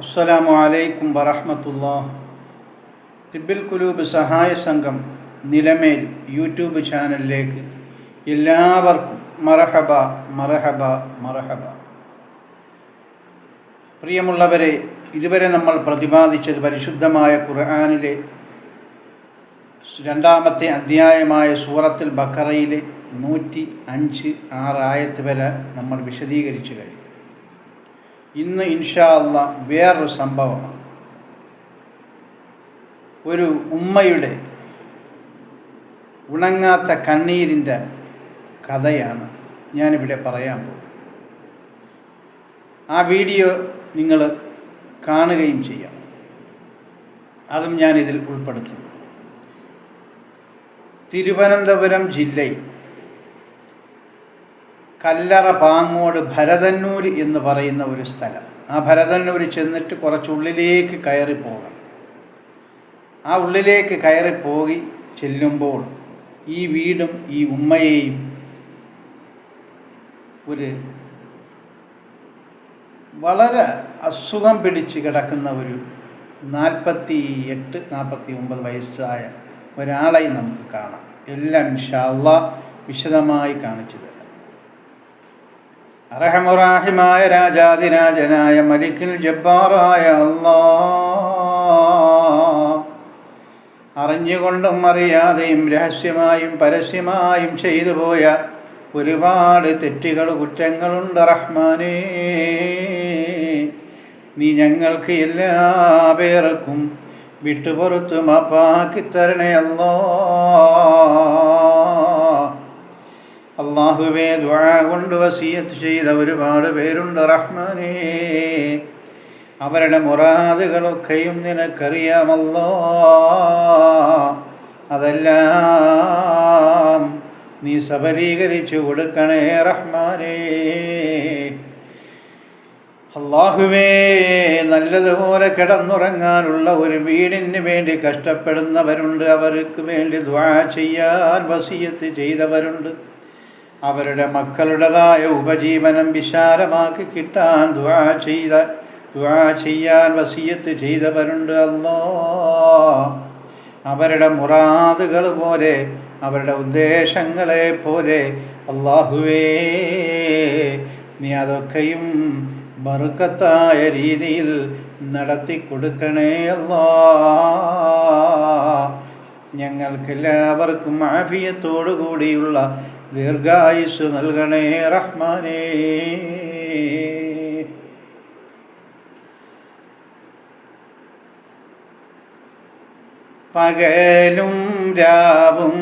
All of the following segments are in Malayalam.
അസ്സലാമു അലൈക്കും വറഹമത്തുള്ള തിബിൽ കുലൂബ് സഹായ സംഘം നിലമേൽ യൂട്യൂബ് ചാനലിലേക്ക് എല്ലാവർക്കും മറഹബ മറഹബ മറഹബ. പ്രിയമുള്ളവരെ ഇതുവരെ നമ്മൾ പ്രതിപാദിച്ചത് പരിശുദ്ധമായ ഖുർആാനിലെ രണ്ടാമത്തെ അധ്യായമായ സൂറത്തുൽ ബക്കറയിലെ നൂറ്റി അഞ്ച് ആറായത്ത് വരെ നമ്മൾ വിശദീകരിച്ചു കഴിഞ്ഞു. ഇന്ന് ഇൻഷാ അല്ല വേറൊരു സംഭവമാണ്. ഒരു ഉമ്മയുടെ ഉണങ്ങാത്ത കണ്ണീരിന്റെ കഥയാണ് ഞാനിവിടെ പറയാൻ പോകും ആ വീഡിയോ നിങ്ങൾ കാണുകയും ചെയ്യണം അതും ഞാനിതിൽ ഉൾപ്പെടുത്തുന്നു. തിരുവനന്തപുരം ജില്ലയിൽ കല്ലറ പാങ്ങോട് ഭരതന്നൂർ എന്ന് പറയുന്ന ഒരു സ്ഥലം. ആ ഭരതന്നൂർ ചെന്നിട്ട് കുറച്ചുള്ളിലേക്ക് കയറി പോകണം. ആ ഉള്ളിലേക്ക് കയറി പോയി ചെല്ലുമ്പോൾ ഈ വീടും ഈ ഉമ്മയെയും ഒരു വളരെ അസുഖം പിടിച്ച് കിടക്കുന്ന ഒരു നാൽപ്പത്തി എട്ട് നാൽപ്പത്തി ഒമ്പത് വയസ്സായ ഒരാളെയും നമുക്ക് കാണാം. എല്ലാം ഇൻഷാല്ല വിശദമായി കാണിച്ചു തരാം. അറഹമുറാഹിമായ രാജാതിരാജനായ മലിക്കിൽ ജബ്ബാറായ അല്ലാ അറിഞ്ഞുകൊണ്ടും അറിയാതെയും രഹസ്യമായും പരസ്യമായും ചെയ്തു പോയ ഒരുപാട് തെറ്റുകൾ കുറ്റങ്ങളുണ്ട് റഹ്മാനേ. നീ ഞങ്ങൾക്ക് എല്ലാ പേർക്കും വിട്ടുപുറത്തും അപ്പാക്കിത്തരണേ തരണേ അല്ലോ അള്ളാഹുവേ ദ്വാ കൊണ്ട് വസീയത്ത് ചെയ്ത ഒരുപാട് പേരുണ്ട് റഹ്മാനേ. അവരുടെ മുറാദുകളൊക്കെയും നിനക്കറിയാമല്ലോ. അതെല്ലാം നീ സബലീകരിച്ചു കൊടുക്കണേ റഹ്മാനേ. അള്ളാഹുവേ നല്ലതുപോലെ കിടന്നുറങ്ങാനുള്ള ഒരു വീടിന് വേണ്ടി കഷ്ടപ്പെടുന്നവരുണ്ട്. അവർക്ക് വേണ്ടി ദ്വാ ചെയ്യാൻ വസീയത്ത് ചെയ്തവരുണ്ട്. അവരുടെ മക്കളുടേതായ ഉപജീവനം വിശാലമാക്കി കിട്ടാൻ ദുവാ ചെയ്ത ദുവാ ചെയ്യാൻ വസീയത്ത് ചെയ്തവരുണ്ട് അല്ലോ. അവരുടെ മുറാദുകൾ പോലെ അവരുടെ ഉദ്ദേശങ്ങളെ പോലെ അള്ളാഹുവേ നീ അതൊക്കെയും ബറുക്കത്തായ രീതിയിൽ നടത്തി കൊടുക്കണേ അല്ലാ. ഞങ്ങൾക്കെല്ലാവർക്കും ആഫിയത്തോടു കൂടിയുള്ള ദീർഘായുസ് നൽകണേ റഹ്മാനേ. പകലും രാവും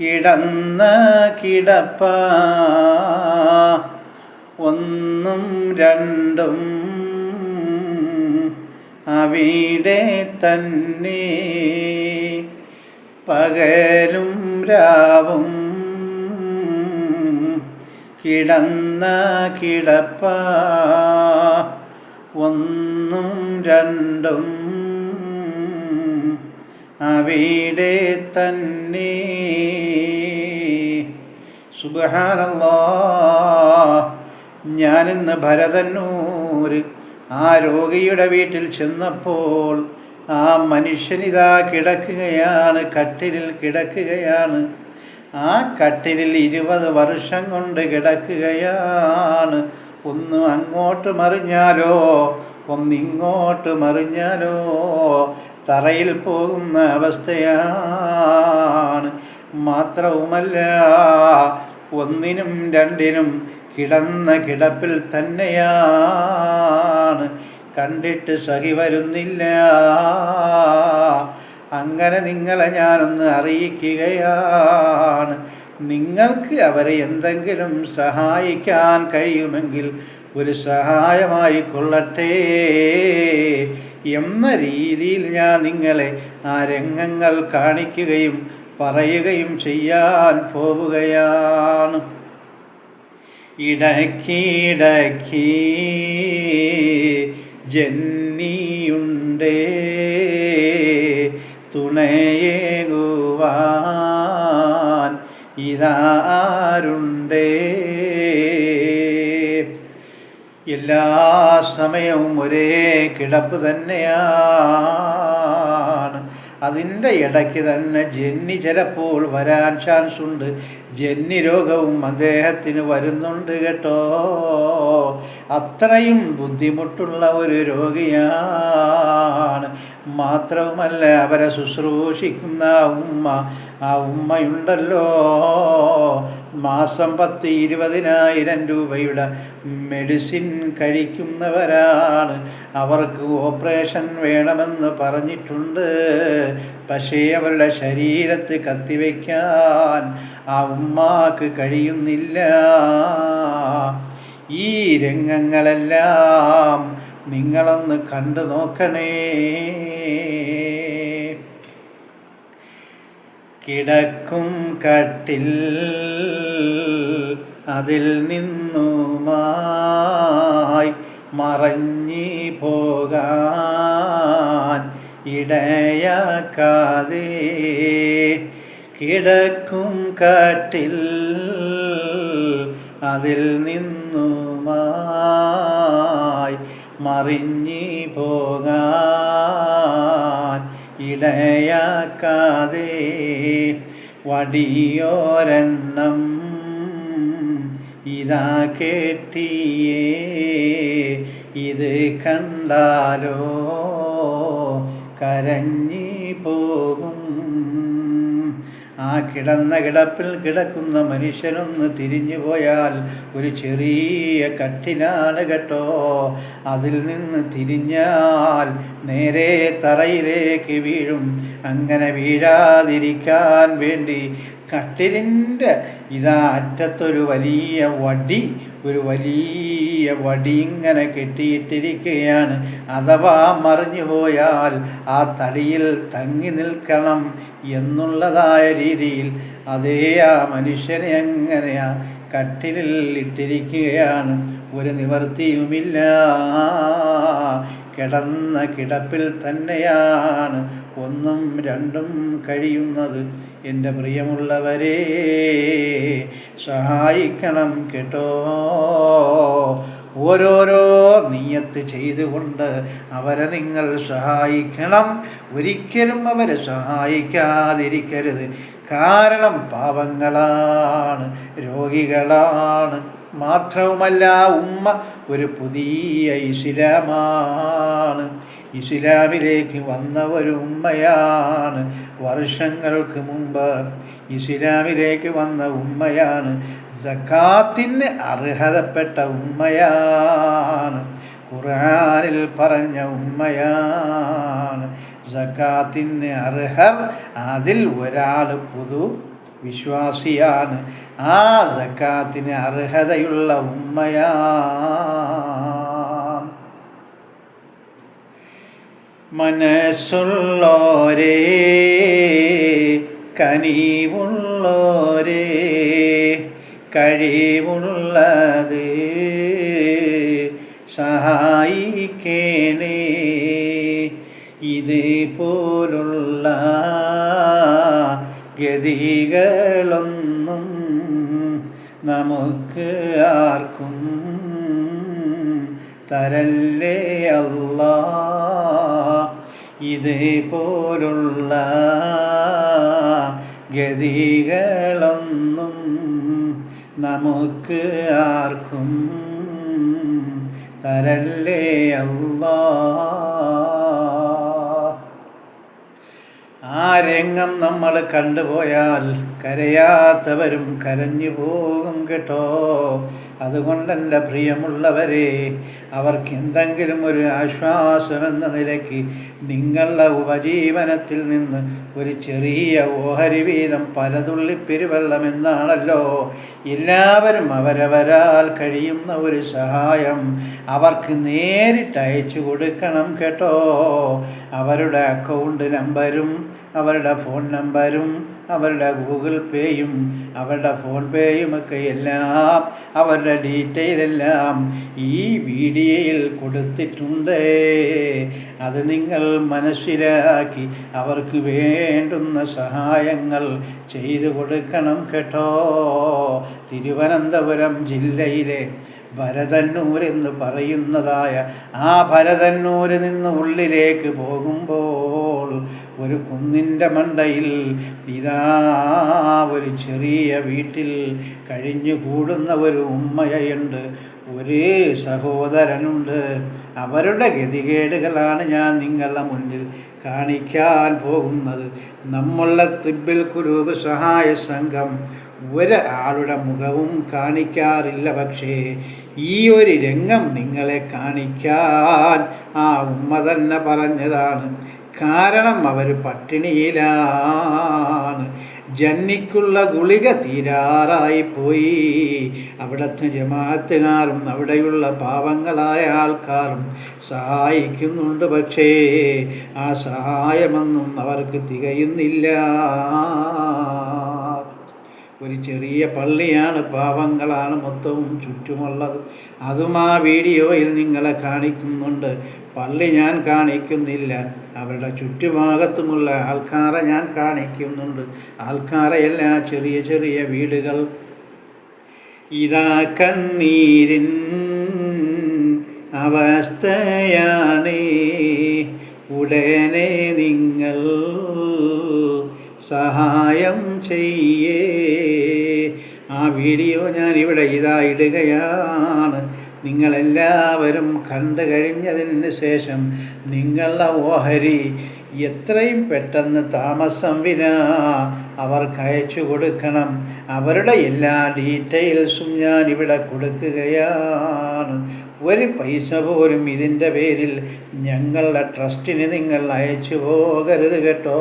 കിടന്ന കിടപ്പ. ഒന്നും രണ്ടും അവിടെ തന്നെ പകലും രാവും കിടന്ന കിടപ്പ. ഒന്നും രണ്ടും അവിടെ തന്നെ. സുബഹാനല്ലോ ഞാനിന്ന് ഭരതന്നൂർ ആ രോഗിയുടെ വീട്ടിൽ ചെന്നപ്പോൾ ആ മനുഷ്യനിതാ കിടക്കുകയാണ് കട്ടിലിൽ കിടക്കുകയാണ്. ആ കട്ടിലിൽ ഇരുപത് വർഷം കൊണ്ട് കിടക്കുകയാണ്. ഒന്ന് അങ്ങോട്ട് മറിഞ്ഞാലോ ഒന്നിങ്ങോട്ട് മറിഞ്ഞാലോ. തറയിൽ പോകുന്ന അവസ്ഥയാണ്. മാത്രവുമല്ല ഒന്നിനും രണ്ടിനും കിടന്ന കിടപ്പിൽ തന്നെയാണ്. കണ്ടിട്ട് സഹി വരുന്നില്ല. അങ്ങനെ നിങ്ങളെ ഞാനൊന്ന് അറിയിക്കുകയാണ്. നിങ്ങൾക്ക് അവരെ എന്തെങ്കിലും സഹായിക്കാൻ കഴിയുമെങ്കിൽ ഒരു സഹായമായി കൊള്ളട്ടെ. എന്ന രീതിയിൽ ഞാൻ നിങ്ങളെ ആ രംഗങ്ങൾ കാണിക്കുകയും പറയുകയും ചെയ്യാൻ പോവുകയാണ്. ഇടക്കിടക്കി ജന്നിയുണ്ടേ തുണയേകുവാൻ ഇതാരുണ്ടേ? എല്ലാ സമയവും ഒരേ കിടപ്പ് തന്നെയാണ് അതിന്റെ ഇടയ്ക്ക് തന്നെ ജന്നി ചിലപ്പോൾ വരാൻ ചാൻസ് ഉണ്ട്. ജന്നി രോഗവും അദ്ദേഹത്തിന് വരുന്നുണ്ട് കേട്ടോ. അത്രയും ബുദ്ധിമുട്ടുള്ള ഒരു രോഗിയാണ്. മാത്രവുമല്ല അവരെ ശുശ്രൂഷിക്കുന്ന ഉമ്മ ആ ഉമ്മയുണ്ടല്ലോ. മാസം പത്ത് ഇരുപതിനായിരം രൂപയുടെ മെഡിസിൻ കഴിക്കുന്നവരാണ്. അവർക്ക് ഓപ്പറേഷൻ വേണമെന്ന് പറഞ്ഞിട്ടുണ്ട്. പക്ഷേ അവരുടെ ശരീരത്ത് കത്തിവെക്കാൻ ആ ഉമ്മാക്ക് കഴിയുന്നില്ല. ഈ രംഗങ്ങളെല്ലാം നിങ്ങളൊന്ന് കണ്ടു നോക്കണേ. കിടക്കും കട്ടിൽ അതിൽ നിന്നുമായി മറഞ്ഞി പോകാൻ ഇടയാക്കാതെ. കിടക്കും കട്ടിൽ അതിൽ നിന്നുമായി മറിഞ്ഞി പോകാൻ ഇടയാക്കാതെ വടിയോരെണ്ണം ഇതാ കേട്ടിയേ ഇത് കണ്ടാലോ കരഞ്ഞി ആ കിടന്ന കിടപ്പിൽ കിടക്കുന്ന മനുഷ്യനൊന്ന് തിരിഞ്ഞു പോയാൽ ഒരു ചെറിയ കട്ടിലാണ് കേട്ടോ. അതിൽ നിന്ന് തിരിഞ്ഞാൽ നേരെ തറയിലേക്ക് വീഴും. അങ്ങനെ വീഴാതിരിക്കാൻ വേണ്ടി കട്ടിലിന്റെ ഇതാ അറ്റത്തൊരു വലിയ വടി ഒരു വലിയ വടി ഇങ്ങനെ കെട്ടിയിട്ടിരിക്കുകയാണ് അഥവാ മറിഞ്ഞു പോയാൽ ആ തടിയിൽ തങ്ങി നിൽക്കണം എന്നുള്ളതായ രീതിയിൽ അതേ ആ മനുഷ്യനെ എങ്ങനെയാ കട്ടിലിൽ ഇട്ടിരിക്കുകയാണ്. ഒരു നിവർത്തിയുമില്ല കിടന്ന കിടപ്പിൽ തന്നെയാണ് ഒന്നും രണ്ടും കഴിയുന്നത്. എന്റെ പ്രിയമുള്ളവരെ സഹായിക്കണം കേട്ടോ. ഓരോരോ നീയത്ത് ചെയ്തുകൊണ്ട് അവരെ നിങ്ങൾ സഹായിക്കണം. ഒരിക്കലും അവരെ സഹായിക്കാതിരിക്കരുത്. കാരണം പാപങ്ങളാണ് രോഗികളാണ്. മാത്രവുമല്ല ഉമ്മ ഒരു പുതിയ ഇസ്ലാമാണ്. ഇസ്ലാമിലേക്ക് വന്ന ഒരു ഉമ്മയാണ്. വർഷങ്ങൾക്ക് മുമ്പ് ഇസ്ലാമിലേക്ക് വന്ന ഉമ്മയാണ്. സക്കാത്തിന് അർഹതപ്പെട്ട ഉമ്മയാണ്. ഖുർആനിൽ പറഞ്ഞ ഉമ്മയാണ്. സക്കാത്തിന് അർഹർ അതിൽ ഒരാൾ പുതു വിശ്വാസിയാണ്. ആ സക്കാത്തിന് അർഹതയുള്ള ഉമ്മയാ മനസ്സുള്ളോരേ കനിവുള്ളോരേ കഴിവുള്ളത് സഹായിക്കേണേ. ഇത് പോലുള്ള ഗതികളൊന്നും നമുക്ക് ആർക്കും തരല്ലേ അല്ല. ഇതേപോലുള്ള ഗതികളൊന്നും നമുക്ക് ആർക്കും തരല്ലേ അല്ലാ ആ രംഗം നമ്മൾ കണ്ടുപോയാൽ കരയാത്തവരും കരഞ്ഞു പോകും കേട്ടോ. അതുകൊണ്ടല്ല പ്രിയമുള്ളവരെ അവർക്ക് എന്തെങ്കിലും ഒരു ആശ്വാസമെന്ന നിലയ്ക്ക് നിങ്ങളുടെ ഉപജീവനത്തിൽ നിന്ന് ഒരു ചെറിയ ഓഹരി വീതം പലതുള്ളി പെരുവെള്ളം എന്നാണല്ലോ. എല്ലാവരും അവരവരാൽ കഴിയുന്ന ഒരു സഹായം അവർക്ക് നേരിട്ട് അയച്ചു കൊടുക്കണം കേട്ടോ. അവരുടെ അക്കൗണ്ട് നമ്പരും അവരുടെ ഫോൺ നമ്പറും അവരുടെ ഗൂഗിൾ പേയും അവരുടെ ഫോൺ പേയും ഒക്കെ എല്ലാം അവരുടെ ഡീറ്റെയിൽ എല്ലാം ഈ വീഡിയോയിൽ കൊടുത്തിട്ടുണ്ട്. അത് നിങ്ങൾ മനസ്സിലാക്കി അവർക്ക് വേണ്ടുന്ന സഹായങ്ങൾ ചെയ്തു കൊടുക്കണം കേട്ടോ. തിരുവനന്തപുരം ജില്ലയിലെ ഭരതന്നൂർ എന്ന് പറയുന്നതായ ആ ഭരതന്നൂരിൽ നിന്ന് ഉള്ളിലേക്ക് പോകുമ്പോൾ ഒരു കുന്നിന്റെ മണ്ടയിൽ പിതാ ഒരു ചെറിയ വീട്ടിൽ കഴിഞ്ഞു കൂടുന്ന ഒരു ഉമ്മയുണ്ട്. ഒരു സഹോദരനുണ്ട്. അവരുടെ ഗതികേടുകളാണ് ഞാൻ നിങ്ങളുടെ മുന്നിൽ കാണിക്കാൻ പോകുന്നത്. നമ്മളുടെ തിബിൽ കുരൂപ് സഹായ സംഘം ഒരാളുടെ മുഖവും കാണിക്കാറില്ല. പക്ഷേ ഈ ഒരു രംഗം നിങ്ങളെ കാണിക്കാൻ ആ ഉമ്മ തന്നെ പറഞ്ഞതാണ്. കാരണം അവർ പട്ടിണിയിലാണ്. ജന്നിക്കുള്ള ഗുളിക തീരാറായി പോയി. അവിടുത്തെ ജമാഅത്തുകാരും അവിടെയുള്ള പാവങ്ങളായ ആൾക്കാരും സഹായിക്കുന്നുണ്ട് പക്ഷേ ആ സഹായമൊന്നും അവർക്ക് തികയുന്നില്ല. ചെറിയ പള്ളിയാണ് പാവങ്ങളാണ് മൊത്തവും ചുറ്റുമുള്ളത്. അതും ആ വീഡിയോയിൽ നിങ്ങളെ കാണിക്കുന്നുണ്ട്. പള്ളി ഞാൻ കാണിക്കുന്നില്ല. അവരുടെ ചുറ്റുഭാഗത്തുമുള്ള ആൾക്കാരെ ഞാൻ കാണിക്കുന്നുണ്ട്. ആൾക്കാരെയല്ല ചെറിയ ചെറിയ വീടുകൾ. ഇതാ കണ്ണീരിൻ അവസ്ഥയാണ്. ഉടനെ നിങ്ങൾ സഹായം ചെയ്യേ. വീഡിയോ ഞാൻ ഇവിടെ ഇതാ ഇടുകയാണ്. നിങ്ങളെല്ലാവരും കണ്ടു കഴിഞ്ഞതിന് ശേഷം നിങ്ങളുടെ ഓഹരി എത്രയും പെട്ടെന്ന് താമസം വിന. അവർക്ക് അയച്ചു കൊടുക്കണം. അവരുടെ എല്ലാ ഡീറ്റെയിൽസും ഞാൻ ഇവിടെ കൊടുക്കുകയാണ്. ഒരു പൈസ പോലും ഇതിന്റെ പേരിൽ ഞങ്ങളുടെ ട്രസ്റ്റിന് നിങ്ങൾ അയച്ചു പോകരുത് കേട്ടോ.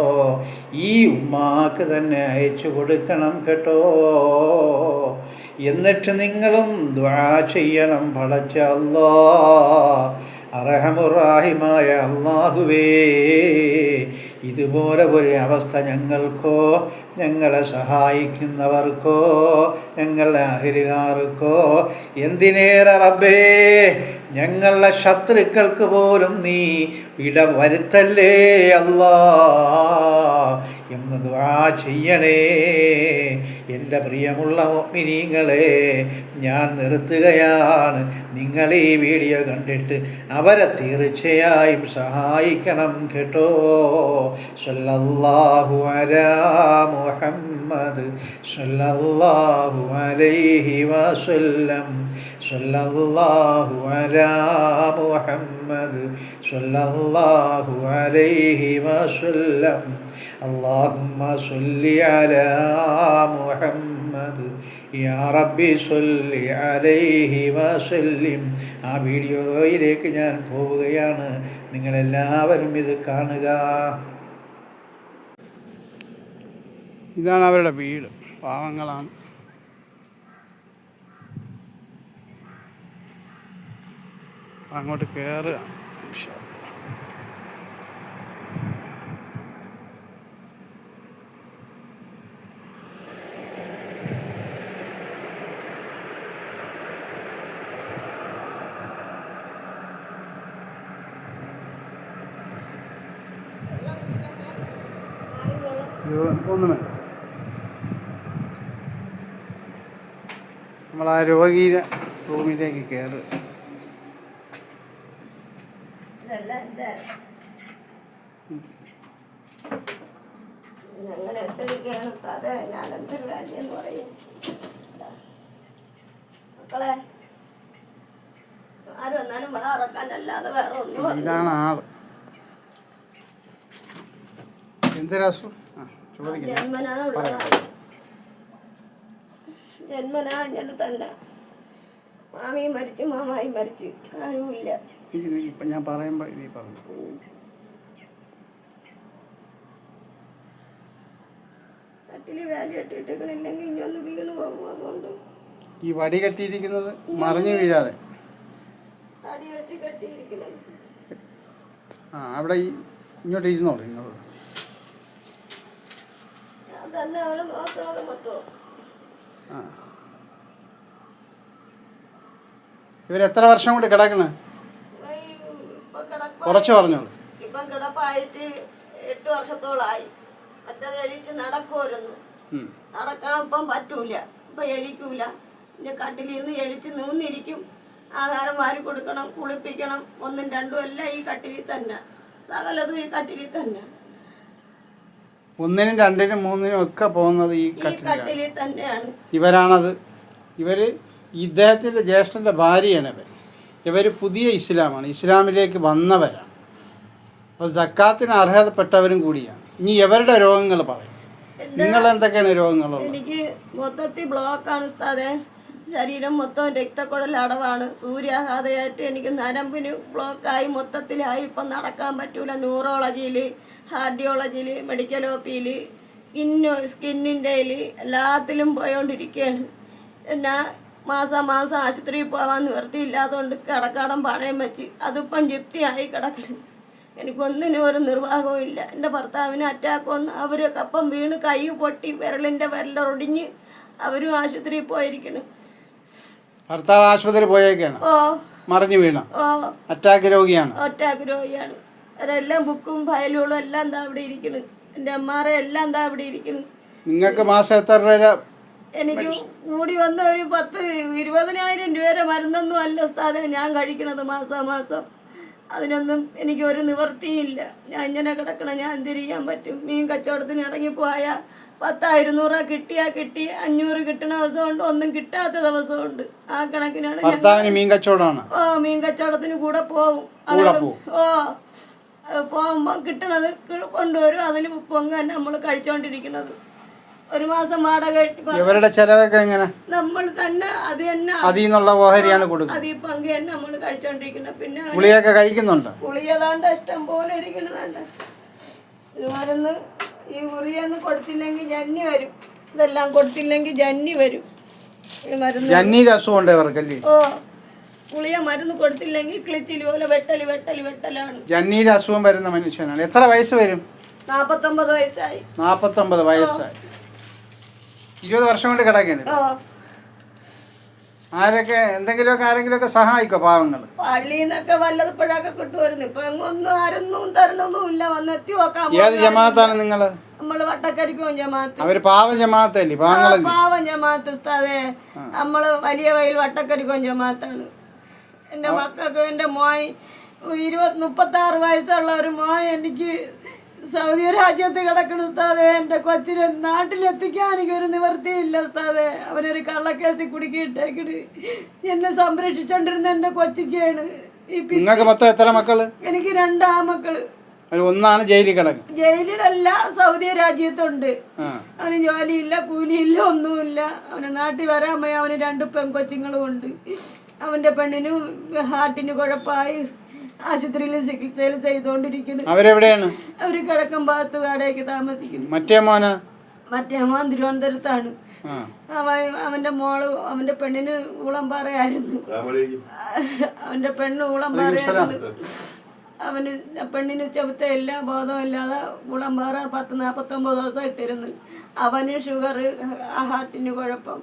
ഈ ഉമ്മാക്ക് തന്നെ അയച്ചു കൊടുക്കണം കേട്ടോ. എന്നിട്ട് നിങ്ങളും ദ്വാ ചെയ്യണം പടച്ച അല്ലാ അറഹമുറാഹിമായ അള്ളാഹുവേ. ഇതുപോലെ ഒരു അവസ്ഥ ഞങ്ങൾക്കോ ഞങ്ങളെ സഹായിക്കുന്നവർക്കോ ഞങ്ങളുടെ അഹിരുകാർക്കോ എന്തിനേറെ റബ്ബേ ഞങ്ങളുടെ ശത്രുക്കൾക്ക് പോലും നീ ഇട വരുത്തല്ലേ അല്ലാ എന്ന് ദുആ ചെയ്യണേ. എന്റെ പ്രിയമുള്ള മോമിനീങ്ങളെ ഞാൻ നിർത്തുകയാണ്. നിങ്ങൾ ഈ വീഡിയോ കണ്ടിട്ട് അവരെ തീർച്ചയായും സഹായിക്കണം കേട്ടോ. സല്ലല്ലാഹു അലാ മുഹമ്മദ് സല്ലല്ലാഹു അലൈഹി വസല്ലം. സല്ലല്ലാഹു അലാ മുഹമ്മദ് സല്ലല്ലാഹു അലൈഹി വസല്ലം. اللهم صل على محمد യാ റബ്ബി സല്ലി അലൈഹി വസല്ലിം ആ വീഡിയോയിലേക്ക് ഞാൻ പോവുകയാണ് നിങ്ങളെല്ലാവരും ഇത് കാണുക ഇതാണ് അവരുടെ വീട് പാവങ്ങളാണ് അങ്ങോട്ട് കയറുക ഒന്നും വേണ്ട നമ്മൾ ആ രോഗീരെ റൂമിലേക്ക് കയറുക ഞങ്ങൾ ഇട്ടിരിക്കുകയാണ് അതെ ഞാൻ എന്തൊരു കാര്യമെന്ന് പറയും. മക്കളെ വേറെ ഒന്നും ഇതാണ് ആൾ. എന്തൊരസു ആ ചോദിക്കാം ജന്മനാ ഉള്ളതാണ് ജന്മനാ തന്നെ. മാമി മരിച്ചു മാമായി മരിച്ചു. ആരുമില്ല. ഞാൻ പറയുമ്പോ ഇതീ പറഞ്ഞു. കട്ടിൽ വേലി കെട്ടിയിട്ടില്ലെങ്കിൽ ഇനി ഒന്ന് വീണ് പോകും അതുകൊണ്ട്. ഈ വടി കെട്ടിയിരിക്കുന്നത് മറിഞ്ഞു വീഴാതെ. ആ അവിടെ ഇങ്ങോട്ട് ഇരുന്നോളൂ ഇങ്ങോട്ട്. അവരെ നോക്കണത് ഇവർ ഇവരെത്ര വർഷം കൊണ്ട് കിടക്കണ? കുറച്ച് പറഞ്ഞോളൂ. ഇപ്പം കിടപ്പായിട്ട് എട്ട് വർഷത്തോളായി. മറ്റത് എഴുതിച്ച് നടക്കുമായിരുന്നു നടക്കാൻ ഇപ്പം പറ്റൂല. ഇപ്പം എഴിക്കൂല ഇനി കട്ടിലിൽ നിന്ന് എഴിച്ച് നൂന്നിരിക്കും. ആഹാരം വാരി കൊടുക്കണം കുളിപ്പിക്കണം. ഒന്നും രണ്ടും എല്ലാം ഈ കട്ടിലിൽ തന്നെ. സകലതും ഈ കട്ടിലിൽ തന്നെ. ഒന്നിനും രണ്ടിനും മൂന്നിനും ഒക്കെ പോകുന്നത് ഈ കട്ടിലിൽ തന്നെയാണ്. ഇവരാണത്. ഇവർ ഇദ്ദേഹത്തിന്റെ ജ്യേഷ്ഠന്റെ ഭാര്യയാണ് ഇവർ ഇവർ പുതിയ ഇസ്ലാമാണ്. ഇസ്ലാമിലേക്ക് വന്നവരാണ്. അപ്പോൾ ജക്കാത്തിന് അർഹതപ്പെട്ടവരും കൂടിയാണ്. ഇനി ഇവരുടെ രോഗങ്ങൾ പറയും. നിങ്ങൾ എന്തൊക്കെയാണ് രോഗങ്ങളുള്ളത്? എനിക്ക് മൊത്തത്തിൽ ബ്ലോക്കാണ് ശരീരം മൊത്തം രക്തക്കുഴൽ അടവാണ് സൂര്യാഘാതമായിട്ട് എനിക്ക് നരമ്പിന് ബ്ലോക്കായി മൊത്തത്തിലായി. ഇപ്പം നടക്കാൻ പറ്റൂല. ന്യൂറോളജിയിൽ ഹാർഡിയോളജിയിൽ മെഡിക്കൽ ഒപ്പിയിൽ സ്കിന്നു സ്കിന്നിന്റെയിൽ എല്ലാത്തിലും പോയോണ്ടിരിക്കുകയാണ് എന്നാ മാസം മാസം ആശുപത്രിയിൽ പോകാൻ നിവൃത്തിയില്ലാത്തതുകൊണ്ട് കടക്കാടം പണയം വെച്ച് അതിപ്പം ജപ്തിയായി കിടക്കണം. എനിക്കൊന്നിനും ഒരു നിർവാഹവും ഇല്ല. എന്റെ ഭർത്താവിനെ അറ്റാക്ക് വന്ന് അവരൊക്കെ അപ്പം വീണ് കൈ പൊട്ടി വിരലിന്റെ വിരലൊടിഞ്ഞ് അവരും ആശുപത്രിയിൽ പോയിരിക്കണം. ഭർത്താവ് ആശുപത്രി പോയേക്കാണ്. ഓ. മറിഞ്ഞു വീണ. ഓ. അറ്റാക്ക് രോഗിയാണ്. ഒറ്റാക്ക് രോഗിയാണ്. അവരെല്ലാം ബുക്കും ഫയലുകളും എല്ലാം എന്താ അവിടെ ഇരിക്കുന്നു എന്റെ അമ്മാരെ എല്ലാം എന്താ അവിടെ ഇരിക്കുന്നു നിങ്ങൾക്ക് മാസം എത്ര രൂപ? എനിക്ക് കൂടി വന്ന ഒരു പത്ത് ഇരുപതിനായിരം രൂപയുടെ മരുന്നൊന്നും അല്ല ഉസ്താദെ ഞാൻ കഴിക്കണത് മാസം മാസം അതിനൊന്നും എനിക്ക് ഒരു നിവൃത്തിയില്ല. ഞാൻ ഇങ്ങനെ കിടക്കണം ഞാൻ എന്ത് ചെയ്യാൻ പറ്റും. മീൻ കച്ചവടത്തിന് ഇറങ്ങിപ്പോയ പത്തായിരുന്നൂറ് കിട്ടിയാ കിട്ടി. അഞ്ഞൂറ് കിട്ടണ ദിവസമുണ്ട് ഒന്നും കിട്ടാത്ത ദിവസമുണ്ട്. ആ കണക്കിനാണ് ഭർത്താവിന് മീൻ കച്ചവടമാണ്? ഓ മീൻ കച്ചവടത്തിന് കൂടെ പോവും. ഓ പോകുമ്പോ പോകുമ്പോൾ കിട്ടണത് കൊണ്ടുവരും. അതിന് പൊങ്ങ് തന്നെ നമ്മൾ കഴിച്ചോണ്ടിരിക്കുന്നത്. ഒരു മാസം വാടക ഇവരുടെ ചെലവൊക്കെ എങ്ങനെ? നമ്മൾ തന്നെ അത് തന്നെ അതിൽ നിന്നുള്ള ഓഹരിയാണ് കൊടുക്കുന്നത്. അതീ പങ്ക് തന്നെ നമ്മൾ കഴിച്ചോണ്ടിരിക്കുന്നത് പിന്നെ ഗുളിയൊക്കെ കഴിക്കുന്നുണ്ട്? ഗുളിയതാണ്ട് ഇഷ്ടം പോലെ ഇരിക്കുന്നതാണ്ട്. ഇതുപോലെ ഈ ഗുളിയൊന്നും കൊടുത്തില്ലെങ്കിൽ ജന്നി വരും. ഇതെല്ലാം കൊടുത്തില്ലെങ്കിൽ ജന്നി വരും. ഈ മരുന്ന് അസുഖമുണ്ട് ഇവർക്കല്ലേ? ഓ ഗുളിയ മരുന്ന് കൊടുത്തില്ലെങ്കിൽ കിളിച്ചിൽ പോലെ വെട്ടൽ വെട്ടൽ വെട്ടലാണ്. ജന്നീര് അസുഖം വരുന്ന മനുഷ്യനാണ്. എത്ര വയസ്സ് വരും? നാപ്പത്തൊമ്പത് വയസ്സായി. നാൽപ്പത്തൊമ്പത് വയസ്സായി. ഇരുപത് വർഷം കൊണ്ട് കിടക്കേണ്ടത് ഓ. ആരൊക്കെ എന്തെങ്കിലുമൊക്കെ ആരെങ്കിലുമൊക്കെ സഹായിക്കോ പാവങ്ങൾ പള്ളിയിൽ നിന്നൊക്കെ വല്ലപ്പോഴൊക്കെ കിട്ടുമായിരുന്നു. ഇപ്പൊ ഒന്നും ആരൊന്നും തരണൊന്നും ഇല്ല. വന്നെത്തി നോക്കാം. ഏത് ജമാഅത്താണ് നിങ്ങൾ നമ്മൾ വട്ടക്കരിക്കും ജമാഅത്ത്. അവർ പാവ ജമാഅത്തല്ലേ? പാവങ്ങൾ പാവം ജമാഅത്ത് ഉസ്താദേ. നമ്മൾ വലിയ വയൽ വട്ടക്കരിക്കും ജമാഅത്താണ്. എന്റെ മക്കൾക്ക് എന്റെ മോയ് ഇരുപത് മുപ്പത്താറ് വയസ്സുള്ള ഒരു മോയ് എനിക്ക് സൗദി രാജ്യത്ത് കിടക്കണ ഉസ്താദെ എന്റെ കൊച്ചിനെ നാട്ടിലെത്തിക്കാൻ എനിക്ക് ഒരു നിവർത്തിയില്ല ഉസ്താദെ. അവനൊരു കള്ളക്കേസിൽ കുടുക്കിയിട്ടേക്കിട് എന്നെ സംരക്ഷിച്ചോണ്ടിരുന്ന എന്റെ കൊച്ചിക്കാണ്. നിങ്ങൾക്ക് മൊത്തം എത്ര മക്കൾ? എനിക്ക് രണ്ടാ മക്കൾ. ഒന്നാണ് ജയിലിൽ കിടക്കും. ജയിലിലല്ല സൗദി രാജ്യത്തുണ്ട്. അവന് ജോലിയില്ല കൂലിയില്ല ഒന്നുമില്ല. അവന് നാട്ടിൽ വരാൻ പോയി അവന് രണ്ട് പെൺകൊച്ചുങ്ങളും ഉണ്ട് അവന്റെ പെണ്ണിന് ഹാർട്ടിന് കുഴപ്പമായി. ആശുപത്രിയിൽ ചികിത്സയിൽ ചെയ്തുകൊണ്ടിരിക്കുന്നു. അവരെവിടെയാണ്? അവർ കിഴക്കൻ ഭാഗത്ത് വാടകയ്ക്ക് താമസിക്കുന്നു. മറ്റേ മോന? മറ്റേ മോൻ തിരുവനന്തപുരത്താണ്. അവൻ അവന്റെ മോൾ അവന്റെ പെണ്ണിന് ഊളംപാറയായിരുന്നു അവന്റെ പെണ്ണ് ഊളംപാറയായിരുന്നു അവന് പെണ്ണിന് ചെവുത്ത എല്ലാ ബോധമില്ലാതെ ഊളംപാറ പത്ത് നാൽപ്പത്തൊമ്പത് ദിവസം ഇട്ടിരുന്നു. അവന് ഷുഗർ ഹാർട്ടിന് കുഴപ്പം.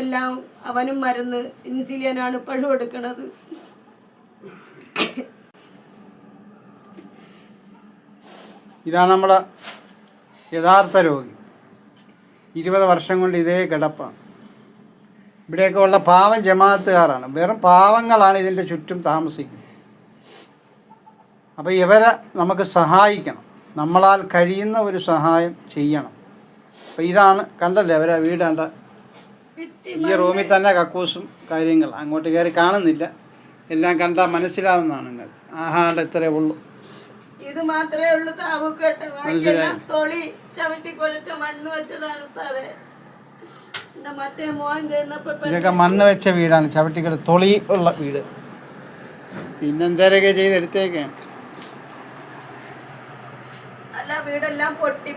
എല്ലാം അവനും മരുന്ന് ഇൻസുലിനാണ് ഇപ്പോഴും എടുക്കണത്. ഇതാണ് നമ്മുടെ യഥാർത്ഥ രോഗി. ഇരുപത് വർഷം കൊണ്ട് ഇതേ കിടപ്പാണ്. ഇവിടെയൊക്കെ ഉള്ള പാവം ജമാഅത്തുകാരാണ്. വെറും പാവങ്ങളാണ് ഇതിന്റെ ചുറ്റും താമസിക്കുന്നത്. അപ്പോൾ ഇവരെ നമുക്ക് സഹായിക്കണം. നമ്മളാൽ കഴിയുന്ന ഒരു സഹായം ചെയ്യണം. അപ്പോൾ ഇതാണ് കണ്ടല്ലേ അവരെ വീടേണ്ട ഈ റൂമിൽ തന്നെ കക്കൂസും കാര്യങ്ങൾ അങ്ങോട്ട് കയറി കാണുന്നില്ല. എല്ലാം കണ്ടാൽ മനസ്സിലാവുന്നതാണ് നിങ്ങൾ. ആഹാണ്ട് ഇത്രയേ ഉള്ളൂ. ഇത് മാത്രമേ ഉള്ളൂ താവുക്കട്ടെ ബാക്കിയെല്ലാം തൊളി ചവിട്ടി കുഴച്ച മണ്ണ് വെച്ചതാണ് ഉസ്താദെ. മറ്റേ മോൻ ഇതൊക്കെ മണ്ണ് വെച്ച വീടാണ്. ചവിട്ടിക്കട തൊളി ഉള്ള വീട്. പിന്നെന്തേരൊക്കെ ചെയ്തെടുത്തേക്കേ അല്ല വീടെല്ലാം പൊട്ടി